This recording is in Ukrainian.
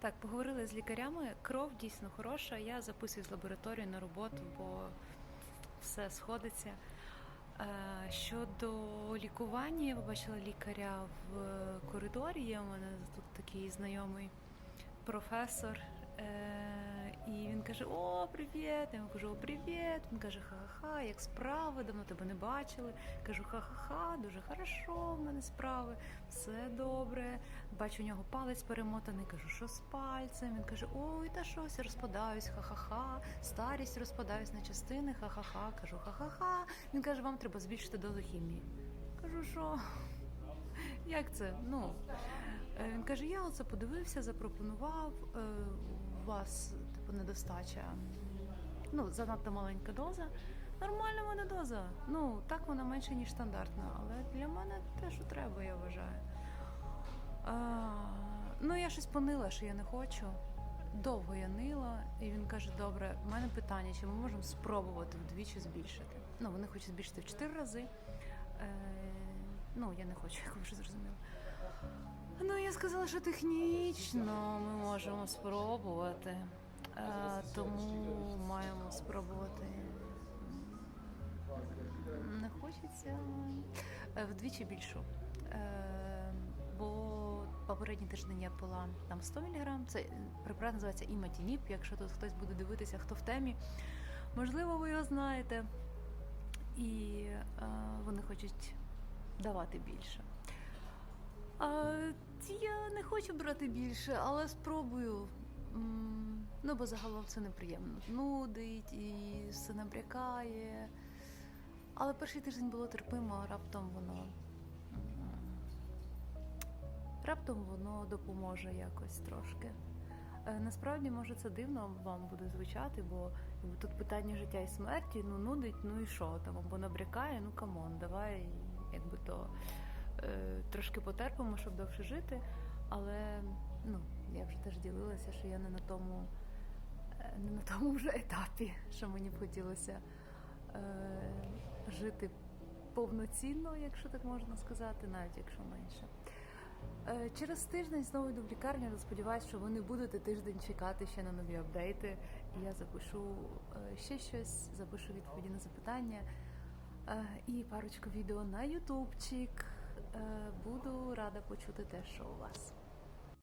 Так, поговорили з лікарями. Кров дійсно хороша. Я записую з лабораторії на роботу, бо все сходиться. Е, Щодо лікування, я побачила лікаря в коридорі. Є у мене тут такий знайомий професор. І він каже: О, привіт! Я кажу, о, привіт. Він каже, ха-ха-ха, як справи, давно тебе не бачили. Кажу, ха-ха-ха, дуже хорошо, в мене справи, все добре. Бачу у нього палець перемотаний. Кажу, що з пальцем? Він каже, ой, та щось розпадаюсь, ха-ха-ха, старість розпадаюсь на частини, ха-ха-ха. Кажу, ха-ха-ха. Він каже, вам треба збільшити дозу хімії. Кажу, що? Як це? Ну е, він каже: я оце подивився, запропонував. е, У вас типу недостача. Ну, занадто маленька доза. Нормальна мене доза. Ну, так вона менше, ніж стандартна, але для мене те, що треба, я вважаю. А, ну, я щось понила, що я не хочу. Довго я нила, і він каже: добре, в мене питання, чи ми можемо спробувати вдвічі збільшити. Ну, вони хочуть збільшити в 4 рази. Е, ну, я не хочу, як ви вже зрозуміли. Ну, я сказала, що технічно ми можемо спробувати. Е, тому маємо спробувати. Не хочеться Е, вдвічі більшу. Е, бо попередній тиждень я пила там 100 мг. Це препарат називається іматініп. Якщо тут хтось буде дивитися, хто в темі, можливо, ви його знаєте. І е, вони хочуть давати більше. А, я не хочу брати більше, але спробую. Ну, бо загалом це неприємно. Нудить і все набрякає. Але перший тиждень було терпимо, а раптом воно. Раптом воно допоможе якось трошки. Е, Насправді, може, це дивно вам буде звучати, бо тут питання життя і смерті, ну нудить, ну і що там, або набрякає, ну камон, давай, якби то е, трошки потерпимо, щоб довше жити. Але ну, я вже теж ділилася, що я не на тому, не на тому вже етапі, що мені б хотілося е, жити повноцінно, якщо так можна сказати, навіть якщо менше. Е, Через тиждень знову йду в лікарню, але сподіваюся, що ви не будете тиждень чекати ще на нові апдейти. Я запишу е, ще щось, запишу відповіді на запитання е, і парочку відео на ютубчик. Е, Буду рада почути те, що у вас.